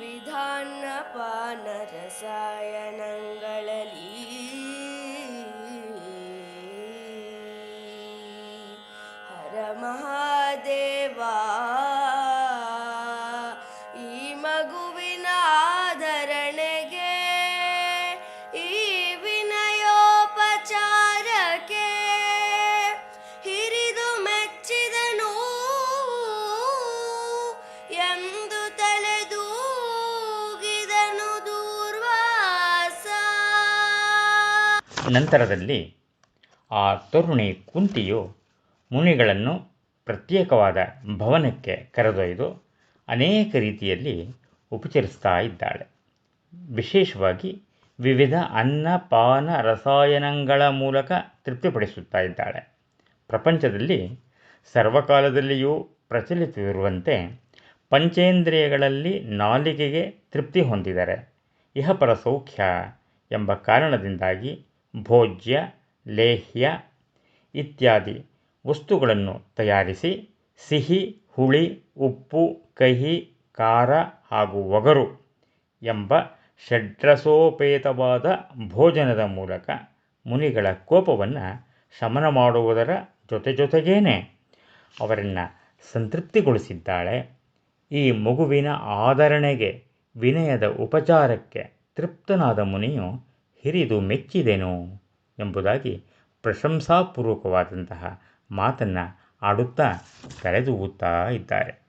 विधानपा नरसायनी हर ನಂತರದಲ್ಲಿ ಆ ತರುಣಿ ಕುಂತಿಯು ಮುನಿಗಳನ್ನು ಪ್ರತ್ಯೇಕವಾದ ಭವನಕ್ಕೆ ಕರೆದೊಯ್ದು ಅನೇಕ ರೀತಿಯಲ್ಲಿ ಉಪಚರಿಸ್ತಾ ಇದ್ದಾಳೆ. ವಿಶೇಷವಾಗಿ ವಿವಿಧ ಅನ್ನ, ಪಾನ, ರಸಾಯನಗಳ ಮೂಲಕ ತೃಪ್ತಿಪಡಿಸುತ್ತಾ ಇದ್ದಾಳೆ. ಪ್ರಪಂಚದಲ್ಲಿ ಸರ್ವಕಾಲದಲ್ಲಿಯೂ ಪ್ರಚಲಿತವಿರುವಂತೆ ಪಂಚೇಂದ್ರಿಯಗಳಲ್ಲಿ ನಾಲಿಗೆಗೆ ತೃಪ್ತಿ ಹೊಂದಿದರೆ ಇಹಪರ ಸೌಖ್ಯ ಎಂಬ ಕಾರಣದಿಂದಾಗಿ ಭೋಜ್ಯ, ಲೇಹ್ಯ ಇತ್ಯಾದಿ ವಸ್ತುಗಳನ್ನು ತಯಾರಿಸಿ ಸಿಹಿ, ಹುಳಿ, ಉಪ್ಪು, ಕಹಿ, ಖಾರ ಹಾಗೂ ಒಗರು ಎಂಬ ಷಡ್ರಸೋಪೇತವಾದ ಭೋಜನದ ಮೂಲಕ ಮುನಿಗಳ ಕೋಪವನ್ನು ಶಮನ ಮಾಡುವುದರ ಜೊತೆ ಜೊತೆಗೇನೆ ಅವರನ್ನು ಸಂತೃಪ್ತಿಗೊಳಿಸಿದ್ದಾಳೆ. ಈ ಮಗುವಿನ ಆದರಣೆಗೆ ವಿನಯದ ಉಪಚಾರಕ್ಕೆ ತೃಪ್ತನಾದ ಮುನಿಯು ಹಿರಿದು ಮೆಚ್ಚಿದೆನು ಎಂಬುದಾಗಿ ಪ್ರಶಂಸಾಪೂರ್ವಕವಾದಂತಹ ಮಾತನ್ನು ಆಡುತ್ತಾ ತಲೆದೂಗುತ್ತಾ ಇದ್ದಾರೆ.